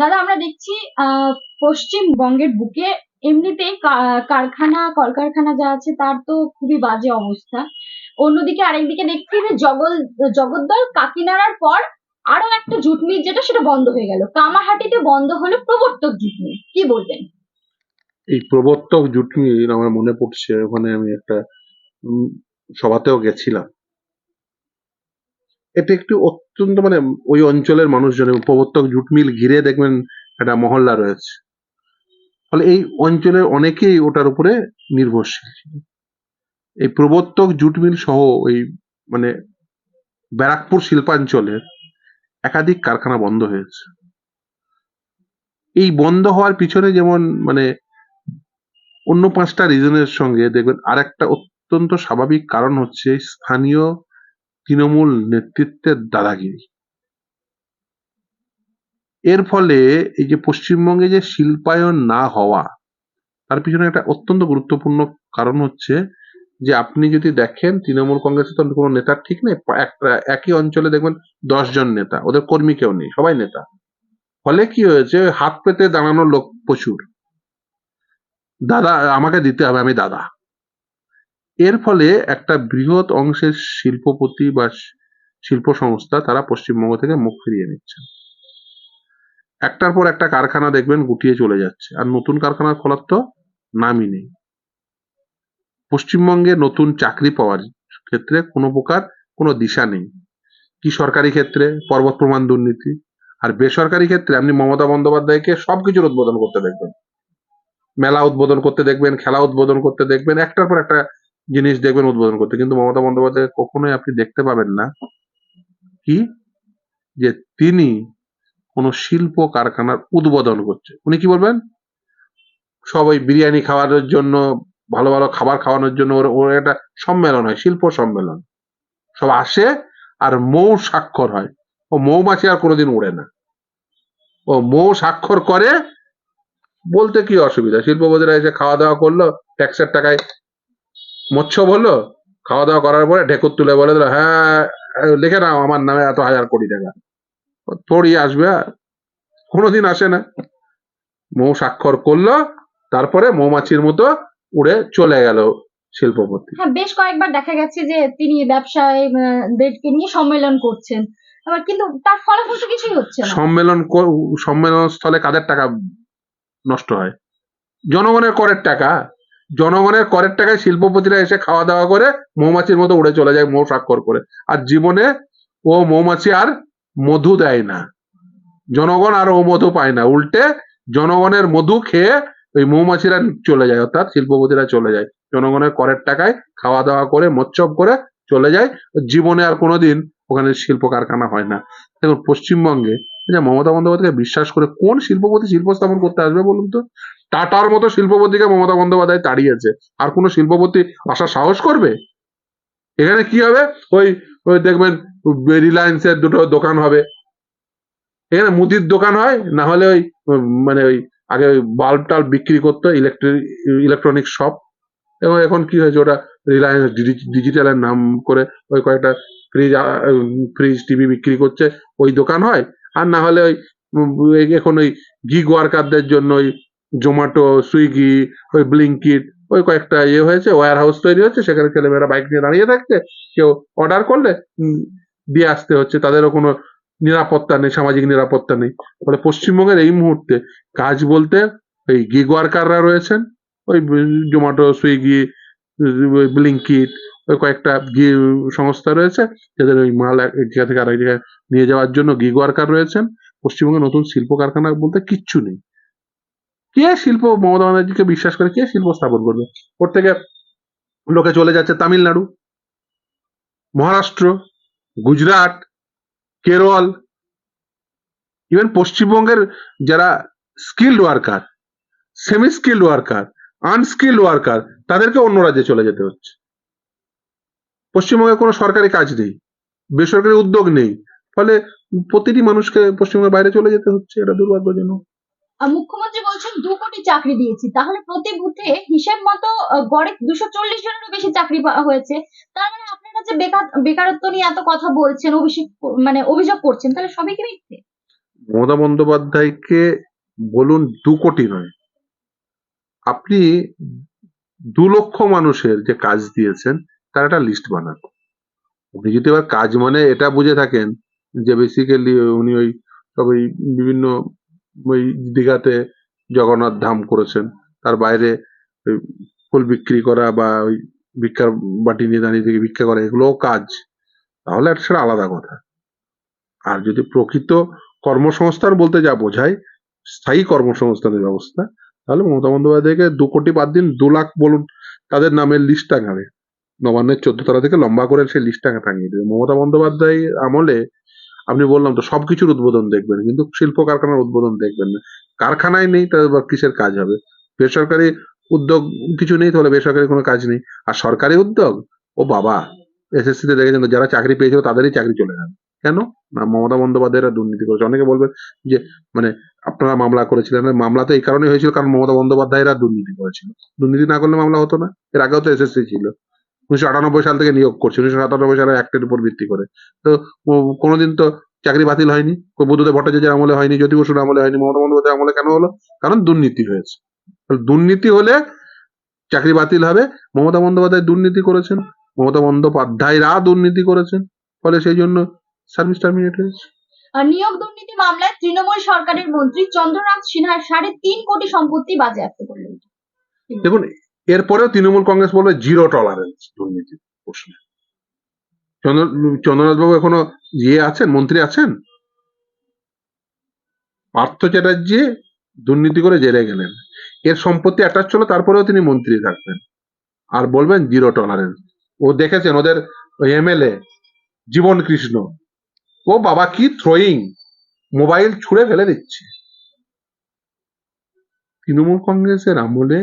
দাদা, আমরা দেখছি পশ্চিমবঙ্গের বুকে এমনিতেই কারখানা, কলকারখানা যা আছে, তার তো খুবই বাজে অবস্থা। অন্যদিকে আরেকদিকে দেখছি যে জগল, জগদ্দল কাকিনাড়ার পর আরও একটা জুট মিল যেটা সেটা বন্ধ হয়ে গেল। কামাহাটিতে বন্ধ হলো প্রবর্তক জুট মিল কি বলবেন? এই প্রবর্তক জুট মিল আমার মনে পড়ছে, ওখানে আমি একটা সভাতেও গেছিলাম। এটা একটি অত্যন্ত মানে ওই অঞ্চলের মানুষজন এবং প্রবর্তক জুট মিল ঘিরে দেখবেন একটা মহল্লা রয়েছে। ফলে এই অঞ্চলের অনেকেই ওটার উপরে নির্ভরশীল। ছিল এই প্রবর্তক জুট মিল সহ ওই মানে ব্যারাকপুর শিল্পাঞ্চলের একাধিক কারখানা বন্ধ হয়েছে। এই বন্ধ হওয়ার পিছনে যেমন মানে অন্য পাঁচটা রিজনের সঙ্গে দেখবেন আরেকটা অত্যন্ত স্বাভাবিক কারণ হচ্ছে স্থানীয় তৃণমূল নেতৃত্বের দাদাগিরি। এর ফলে এই যে পশ্চিমবঙ্গে যে শিল্পায়ন না হওয়া, তার পিছনে একটা অত্যন্ত গুরুত্বপূর্ণ কারণ হচ্ছে যে আপনি যদি দেখেন তৃণমূল কংগ্রেসের তো কোনো নেতার ঠিক নেই একই অঞ্চলে দেখবেন দশ জন নেতা, ওদের কর্মী কেউ নেই, সবাই নেতা। ফলে কি হয়েছে, হাত পেতে দাঁড়ানোর লোক প্রচুর। দাদা, আমাকে দিতে হবে, আমি দাদা। এর ফলে একটা বৃহৎ অংশের শিল্পপতি বা শিল্প সংস্থা তারা পশ্চিমবঙ্গ থেকে মুখ ফিরিয়ে নিচ্ছে একটার পর একটা কারখানা দেখবেন গুটিয়ে চলে যাচ্ছে। আর নতুন কারখানার খোলার তো নামই নেই। পশ্চিমবঙ্গে নতুন চাকরি পাওয়ার ক্ষেত্রে কোনো প্রকার কোনো দিশা নেই। কি সরকারি ক্ষেত্রে, পর্বত প্রমাণ দুর্নীতি, আর বেসরকারি ক্ষেত্রে আপনি মমতা বন্দ্যোপাধ্যায়কে সবকিছুর উদ্বোধন করতে দেখবেন। মেলা উদ্বোধন করতে দেখবেন, খেলা উদ্বোধন করতে দেখবেন, একটার পর একটা জিনিস দেখবেন উদ্বোধন করতে। কিন্তু মমতা বন্দ্যোপাধ্যায় কখনোই আপনি দেখতে পাবেন না কি? যে তিনি কোন শিল্প কারখানার উদ্বোধন করছে। উনি কি বলবেন? সবাই বিরিয়ানি খাওয়ানোর জন্য, ভালো ভালো খাবার খাওয়ানোর জন্য ওর ওর একটা সম্মেলন হয়, শিল্প সম্মেলন। সব আসে আর মৌ স্বাক্ষর হয়। ও মৌমাছি আর কোনোদিন উড়ে না। ও মৌ স্বাক্ষর করে বলতে কি অসুবিধা? শিল্পপতিরা এসে খাওয়া দাওয়া করল, ট্যাক্সের টাকায় মৎস্য বলল? খাওয়া দাওয়া করার পরে ঢেকুর তুলে বলে দিল হ্যাঁ লিখে নাও আমার নামে এত হাজার কোটি টাকা। থোড়ি আসবে আর। কোনোদিন আসে না। মৌ স্বাক্ষর করল তারপরে মৌমাছির মতো উড়ে চলে গেল শিল্পপতি। হ্যাঁ বেশ কয়েকবার দেখা গেছে যে তিনি ব্যবসায়ীদেরকে নিয়ে সম্মেলন করছেন। আবার কিন্তু তার ফলাফল তো কিছুই হচ্ছে না। সম্মেলন সম্মেলন স্থলে কাদের টাকা নষ্ট হয়? জনগণের করের টাকা? জনগণের করের টাকায় শিল্পপতিরা এসে খাওয়া দাওয়া করে মৌমাছির মতো উড়ে চলে যায় মৌ স্বাক্ষর করে। আর জীবনে ও মৌমাছি আর মধু দেয় না। জনগণ আর ও মধু পায় না। উল্টে জনগণের মধু খেয়ে ওই মৌমাছিরা চলে যায়, অর্থাৎ শিল্পপতিরা চলে যায়। জনগণের করের টাকায় খাওয়া দাওয়া করে মোচ্ছব করে চলে যায়। জীবনে আর কোনোদিন ওখানে শিল্প কারখানা হয় না। দেখুন, পশ্চিমবঙ্গে মমতা বন্দ্যোপাধ্যায়কে বিশ্বাস করে কোন শিল্পপতি শিল্প স্থাপন করতে আসবে বলুন তো? টাটার মতো শিল্পপতিকে মমতা বন্দ্যোপাধ্যায় তাড়িয়েছে। আর কোন শিল্পপতি আসার সাহস করবে? এখানে কি হবে? ওই ওই দেখবেন, রিলায়েন্সের দুটো দোকান হবে। এখানে মুদির দোকান হয়, না হলে ওই মানে ওই, আগে ওই বাল্ব টাল্ব বিক্রি করতো ইলেকট্রিক ইলেকট্রনিক শপ এবং এখন কি হয়েছে, ওটা রিলায়েন্স ডিজিটালের নাম করে ওই কয়েকটা ফ্রিজ ফ্রিজ টিভি বিক্রি করছে, ওই দোকান হয়। আর না হলে ওই এখন ওই গিগ ওয়ার্কারদের জন্য ওই জোম্যাটো সুইগি ওই ব্লিঙ্কিট ওই কয়েকটা ইয়ে হয়েছে ওয়ার হাউস তৈরি হচ্ছে, সেখানে ছেলেমেয়েরা বাইক নিয়ে দাঁড়িয়ে থাকছে। কেউ অর্ডার করলে দিয়ে আসতে হচ্ছে। তাদেরও কোনো নিরাপত্তা নেই, সামাজিক নিরাপত্তা নেই। ফলে পশ্চিমবঙ্গের এই মুহূর্তে কাজ বলতে ওই গিগ ওয়ার্কাররা রয়েছেন, ওই জোম্যাটো সুইগি ব্লিঙ্কিট ওই কয়েকটা সংস্থা রয়েছে, যাদের ওই মাল এক জায়গা থেকে আরেক জায়গায় নিয়ে যাওয়ার জন্য গিগ ওয়ার্কার রয়েছেন। পশ্চিমবঙ্গে নতুন শিল্প কারখানা বলতে কিচ্ছু নেই। কে শিল্প মমতা ব্যানার্জিকে বিশ্বাস করে? কে শিল্প স্থাপন করবে? ওর থেকে লোকে চলে যাচ্ছে তামিলনাড়ু, মহারাষ্ট্র, গুজরাট, কেরল ইভেন পশ্চিমবঙ্গের যারা skilled worker semi skilled worker unskilled worker তাদেরকে অন্য রাজ্যে চলে যেতে হচ্ছে। পশ্চিমবঙ্গে কোনো সরকারি কাজ নেই, বেসরকারি উদ্যোগ নেই, ফলে প্রতিটি মানুষকে পশ্চিমবঙ্গের বাইরে চলে যেতে হচ্ছে, এটা দুর্ভাগ্যজনক। মুখ্যমন্ত্রী বলছেন দু কোটি চাকরি দিয়েছি। তাহলে প্রতি বুথে হিসেব মতো গড়ে দুশো চল্লিশ জনেরও বেশি চাকরি হয়েছে। তার মানে আপনারা যে বেকার, বেকারত্ব নিয়ে এত কথা বলছেন, অভিষেক মানে অভিযোগ করছেন, তাহলে সবই কি মিথ্যে? মমতা বন্দ্যোপাধ্যায়কে বলুন দু কোটি নয়। আপনি দু লক্ষ মানুষের যে কাজ দিয়েছেন, তার একটা লিস্ট বানান। উনি যদি এবার কাজ মানে এটা বুঝে থাকেন যে বেসিক্যালি উনি ওই সব ওই বিভিন্ন ওই দীঘাতে জগন্নাথ ধাম করেছেন। তার বাইরে ফুল বিক্রি করা বা ওই ভিক্ষার বাটি নিয়ে দাঁড়িয়ে থেকে ভিক্ষা করা, এগুলোও কাজ। তাহলে একটা সেটা আলাদা কথা। আর যদি প্রকৃত কর্মসংস্থান বলতে যা বোঝায়, স্থায়ী কর্মসংস্থানের ব্যবস্থা, তাহলে মমতা বন্দ্যোপাধ্যায়কে দু কোটি বাদ দিন, দু লাখ বলুন, তাদের নামের লিস্ট টাঙাবে। নবান্নের চোদ্দ তলা থেকে লম্বা করে সেই লিস্ট টাঙা টাঙিয়ে দেবে। মমতা বন্দ্যোপাধ্যায় আমলে আপনি বললাম তো, সবকিছুর উদ্বোধন দেখবেন, কিন্তু শিল্প কারখানার উদ্বোধন দেখবেন না। কারখানায় নেই, তাহলে কিসের কাজ হবে? বেসরকারি উদ্যোগ কিছু নেই, তাহলে বেসরকারি কোনো কাজ নেই। আর সরকারি উদ্যোগ? ও বাবা এসএসসি তে দেখেছেন যারা চাকরি পেয়েছিল তাদেরই চাকরি চলে গেল। কেন? না, মমতা বন্দ্যোপাধ্যায়রা দুর্নীতি করেছে। অনেকে বলবেন যে মানে আপনারা মামলা করেছিলেন। মামলা তো এই কারণে হয়েছিল, কারণ মমতা বন্দ্যোপাধ্যায়রা দুর্নীতি করেছিল। দুর্নীতি না করলে মামলা হতো না। এর আগেও তো এসএসসি ছিল। উনিশশো আটানব্বই সাল থেকে নিয়োগ করছে উনিশশো সাতানব্বই সালে অ্যাক্টের উপর ভিত্তি করে। তো কোনোদিন তো চাকরি বাতিল হয়নি বুদ্ধদেব ভট্টাচার্যের আমলে হয়নি জ্যোতি বসুর আমলে হয়নি মমতা বন্দ্যোপাধ্যায়ের আমলে কেন হলো? কারণ দুর্নীতি হয়েছে। দুর্নীতি হলে চাকরি বাতিল হবে মমতা বন্দ্যোপাধ্যায় দুর্নীতি করেছেন মমতা বন্দ্যোপাধ্যায়রা দুর্নীতি করেছেন ফলে সেই জন্য সার্ভিস টার্মিনেট হয়েছে। নিয়োগ দুর্নীতি মামলায় তৃণমূল সরকারের মন্ত্রী চন্দ্রনাথ সিনহা সাড়ে তিন কোটি সম্পত্তি বাজেয়াপ্ত করলেন। দেখুন এরপরেও তৃণমূল কংগ্রেস বলবে জিরো টলারেন্স দুর্নীতির প্রশ্নে। চন্দ্র চন্দ্রনাথ বাবু এখনও ইয়ে আছেন, মন্ত্রী আছেন? পার্থ চ্যাটার্জি দুর্নীতি করে জেলে গেলেন। এর সম্পত্তি অ্যাটাচ ছিল তারপরেও তিনি মন্ত্রী থাকবেন। আর বলবেন জিরো টলারেন্স ও দেখেছেন, ওদের এমএলএ জীবন কৃষ্ণ। ও বাবা, কি থ্রোয়িং মোবাইল ছুঁড়ে ফেলে দিচ্ছে। তৃণমূল কংগ্রেসের আমলে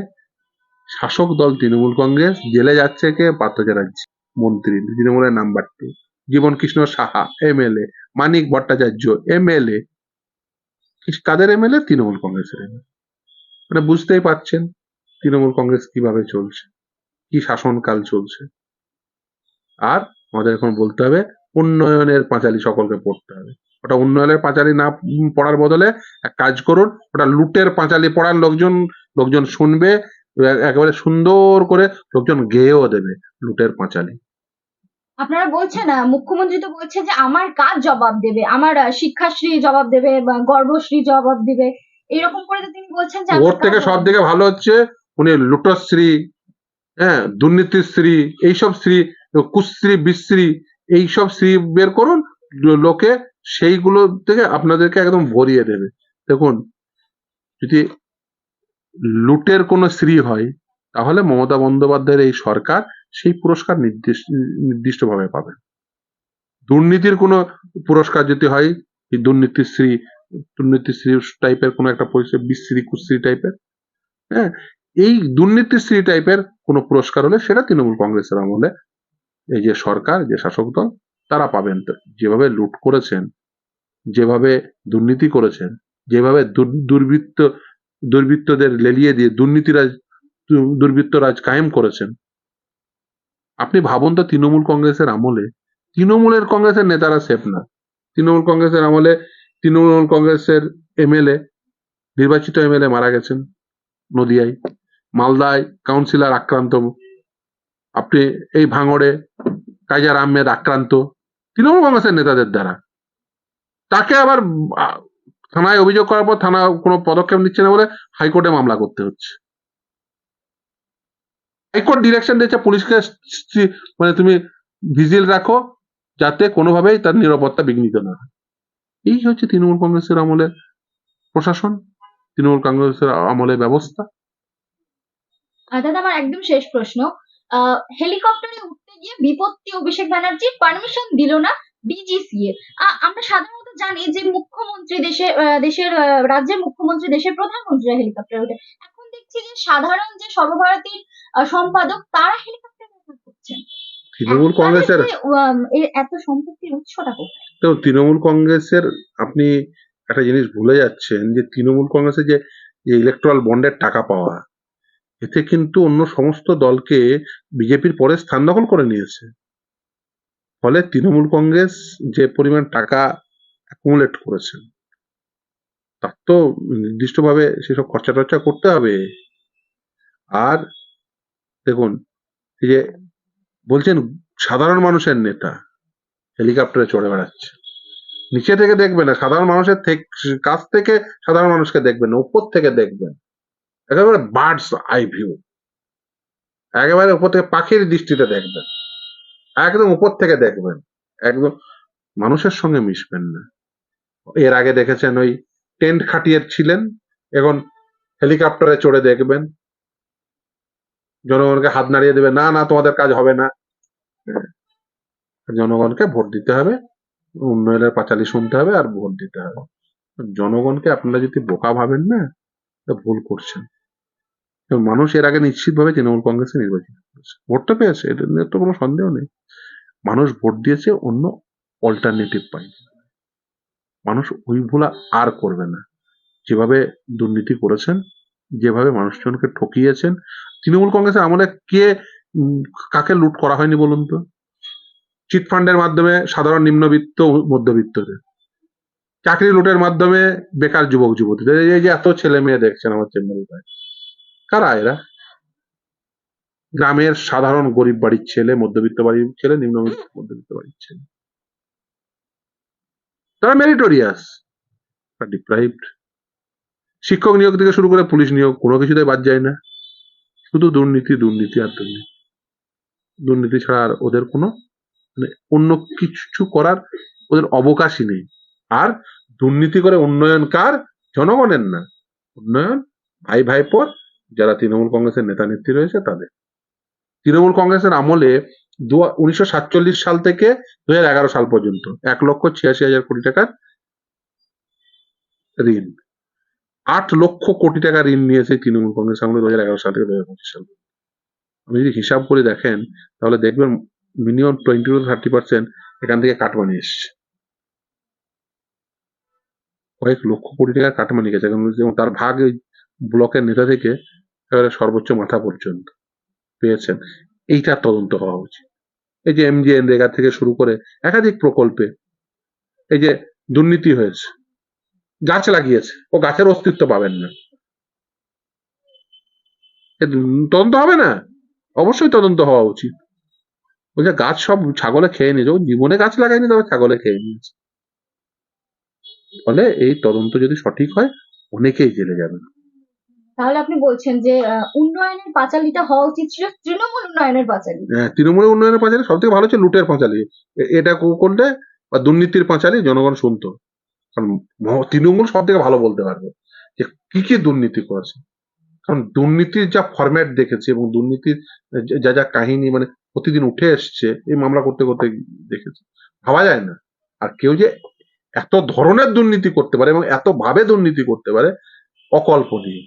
শাসক দল তৃণমূল কংগ্রেস, জেলে যাচ্ছে কে? পার্থ চ্যাটার্জি মন্ত্রী, তৃণমূলের number two Jiban Krishna Saha, MLA. Manik Bhattacharya, MLA. কাদের এমএলএ? তৃণমূল কংগ্রেসের এমএলএ। মানে বুঝতেই পারছেন তৃণমূল কংগ্রেস কীভাবে চলছে, কি শাসনকাল চলছে। আর আমাদের এখন বলতে হবে, উন্নয়নের পাঁচালী সকলকে পড়তে হবে। ওটা উন্নয়নের পাঁচালী না পড়ার বদলে এক কাজ করুন, ওটা লুটের পাঁচালী পড়ার লোকজন লোকজন শুনবে এ- একেবারে সুন্দর করে লোকজন গেয়েও দেবে লুটের পাঁচালী। আপনারা বলছেন মুখ্যমন্ত্রী তো বলছে যে আমার কাজ জবাব দেবে? আমার শিক্ষাশ্রী জবাব দেবে বা গর্ভশ্রী জবাব দেবে? এরকম করে তো তিনি বলছেন যে ওর থেকে সব থেকে ভালো হচ্ছে উনি লুটশ্রী হ্যাঁ দুর্নীতিশ্রী এইসব শ্রী কুশ্রী বিশ্রী এইসব শ্রী বের করুন লোকে সেইগুলো থেকে আপনাদেরকে একদম ভরিয়ে দেবে। দেখুন যদি লুটের কোনো শ্রী হয়, তাহলে মমতা বন্দ্যোপাধ্যায়ের এই সরকার সেই পুরস্কার নির্দিষ্ট নির্দিষ্টভাবে পাবে। দুর্নীতির কোনো পুরস্কার যদি হয় দুর্নীতিশ্রী দুর্নীতিশ্রী টাইপের কোনো একটা পরিচয় বিশ্রী কুশ্রী টাইপের হ্যাঁ? এই দুর্নীতিশ্রী টাইপের কোনো পুরস্কার হলে সেটা তৃণমূল কংগ্রেসের আমলে এই যে সরকার, যে শাসক দল, তারা পাবেন। যেভাবে লুট করেছেন, যেভাবে দুর্নীতি করেছেন, যেভাবে দুর্বৃত্ত দুর্বৃত্তদের লেলিয়ে দিয়ে দুর্নীতিরাজ, দুর্বৃত্তরাজ কায়েম করেছেন। আপনি ভাবুন তো তৃণমূল কংগ্রেসের আমলে, তৃণমূলের কংগ্রেসের নেতারা সেফ না। তৃণমূল কংগ্রেসের আমলে তৃণমূল কংগ্রেসের এমএলএ, নির্বাচিত এমএলএ মারা গেছেন নদিয়ায়। মালদায় কাউন্সিলর আক্রান্ত। আপনি এই ভাঙড়ে কাইজার আহমেদ আক্রান্ত। তৃণমূল কংগ্রেসের নেতাদের দ্বারা। তাকে আবার থানায় অভিযোগ করার পর থানা কোনো পদক্ষেপ নিচ্ছে না বলে হাইকোর্টে মামলা করতে হচ্ছে। হাইকোর্ট ডিরেকশন দিয়েছে পুলিশকে মানে তুমি ভিজিল রাখো যাতে কোনোভাবেই তার নিরাপত্তা বিঘ্নিত না হয়। এই হচ্ছে তৃণমূল কংগ্রেসের আমলে প্রশাসন, তৃণমূল কংগ্রেসের আমলে ব্যবস্থা। দাদা, আমার একদম শেষ প্রশ্ন। হেলিকপ্টারে উঠতে গিয়ে বিপত্তি, অভিষেক ব্যানার্জি পারমিশন দিল না ডিজিসিএ আমরা সাধারণত জানি যে মুখ্যমন্ত্রী দেশে দেশের রাজ্যের মুখ্যমন্ত্রী দেশের প্রধানমন্ত্রী হেলিকপ্টারে ওঠে। এখন দেখছি যে সাধারণ যে সর্বভারতীর সম্পাদক তারা হেলিকপ্টার ব্যবহার করছেন। তৃণমূল কংগ্রেসের এত সম্পত্তির উৎসটা কোথায়? তো তৃণমূল কংগ্রেসের আপনি একটা জিনিস ভুলে যাচ্ছেন যে তৃণমূল কংগ্রেসের যে ইলেকট্রাল বন্ডের টাকা পাওয়া এতে কিন্তু অন্য সমস্ত দলকে বিজেপির পরে স্থান দখল করে নিয়েছে। ফলে তৃণমূল কংগ্রেস যে পরিমাণ টাকা অ্যাকুমুলেট করেছেন। তার তো নির্দিষ্টভাবে সেসব খরচা টরচা করতে হবে। আর দেখুন, এই যে বলছেন সাধারণ মানুষের নেতা, হেলিকপ্টারে চড়ে বেড়াচ্ছে। নিচে থেকে দেখবেন না, সাধারণ মানুষের কাছ থেকে সাধারণ মানুষকে দেখবেন উপর থেকে দেখবেন। একেবারে বার্ডস আই ভিউ। একেবারে উপর থেকে পাখির দৃষ্টিতে দেখবেন। একদম উপর থেকে দেখবেন। একদম মানুষের সঙ্গে মিশবেন না। এর আগে দেখেছেন ওই টেন্ট খাটিয়ে ছিলেন, এখন হেলিকপ্টারে চড়ে দেখবেন। জনগণকে হাত নাড়িয়ে দেবে, না না, তোমাদের কাজ হবে না। জনগণকে ভোট দিতে হবে, উন্নয়নের পাঁচালি শুনতে হবে আর ভোট দিতে হবে। জনগণকে আপনারা যদি বোকা ভাবেন না ভুল করছেন। মানুষ এর আগে নিশ্চিতভাবে তৃণমূল কংগ্রেসে নির্বাচিত করেছে ভোট তো পেয়েছে এটা নিয়ে তো কোনো সন্দেহ নেই। মানুষ ভোট দিয়েছে অন্য অল্টারনেটিভ পাই মানুষ ওই ভুল আর করবে না। যেভাবে দুর্নীতি করেছেন, যেভাবে মানুষজনকে ঠকিয়েছেন, তৃণমূল কংগ্রেসের আমলে কে কাকে লুট করা হয়নি বলুন তো? চিট ফান্ডের মাধ্যমে সাধারণ নিম্নবিত্ত মধ্যবিত্তদের। চাকরি লুটের মাধ্যমে বেকার যুবক যুবতীদের। এই- যে এত ছেলে মেয়ে দেখছেন আমার চেম্বারে কারা এরা? গ্রামের সাধারণ গরিব বাড়ির ছেলে, মধ্যবিত্ত বাড়ির ছেলে নিম্ন মধ্যবিত্ত বাড়ির ছেলে। তারা মেরিটোরিয়াস ডিপ্রাইভড শিক্ষক নিয়োগ থেকে শুরু করে পুলিশ নিয়োগ, কোনো কিছুতে বাদ যায় না। শুধু দুর্নীতি দুর্নীতি আর দুর্নীতি। দুর্নীতি ছাড়া আর ওদের কোনো মানে অন্য কিছু করার ওদের অবকাশই নেই। আর দুর্নীতি করে উন্নয়ন কার? জনগণের না। উন্নয়ন ভাই ভাইপোর, যারা তৃণমূল কংগ্রেসের নেতা নেত্রী রয়েছে তাদের। তৃণমূল কংগ্রেসের আমলে উনিশশো সাতচল্লিশ সাল থেকে দু সাল পর্যন্ত। এক লক্ষ ছিয়াশি হাজার কোটি টাকার ঋণ। আট লক্ষ কোটি টাকা ঋণ নিয়েছে তৃণমূল কংগ্রেস আমলে দু সাল থেকে দু হাজার পঁচিশ সাল আপনি যদি হিসাব করে দেখেন, তাহলে দেখবেন minimum twenty to thirty percent এখান থেকে কাটমানি এসছে। কয়েক লক্ষ কোটি টাকার কাটমানি গেছে। এবং তার ভাগ ব্লকের নেতা থেকে সর্বোচ্চ মাথা পর্যন্ত পেয়েছেন। এইটার তদন্ত হওয়া উচিত। এই যে এমজিএন রেগা থেকে শুরু করে একাধিক প্রকল্পে এই যে দুর্নীতি হয়েছে, গাছ লাগিয়েছে, ও গাছের অস্তিত্ব পাবেন না। তদন্ত হবে না? অবশ্যই তদন্ত হওয়া উচিত। বলছে, গাছ সব ছাগলে খেয়ে নিয়েছে, ও জীবনে গাছ লাগায়নি তবে ছাগলে খেয়ে নিয়েছে। ফলে এই তদন্ত যদি সঠিক হয়, অনেকেই জেলে যাবে। তাহলে আপনি বলছেন যে উন্নয়নের পাঁচালিটা হওয়া উচিত ছিল তৃণমূল উন্নয়নের পাঁচালি। হ্যাঁ, তৃণমূলের উন্নয়নের পাঁচালী সব থেকে ভালো হচ্ছে লুটের পাঁচালী। এটা করলে বা দুর্নীতির পাঁচালী জনগণ শুনতো। কারণ তৃণমূল সব থেকে ভালো বলতে পারবে যে কি কি দুর্নীতি করেছে। কারণ দুর্নীতির যা ফরম্যাট দেখেছে এবং দুর্নীতির যা যা কাহিনী মানে প্রতিদিন উঠে এসছে এই মামলা করতে করতে দেখেছে। ভাবা যায় না। আর কেউ যে এত ধরনের দুর্নীতি করতে পারে এবং এত ভাবে দুর্নীতি করতে পারে অকল্পনীয়।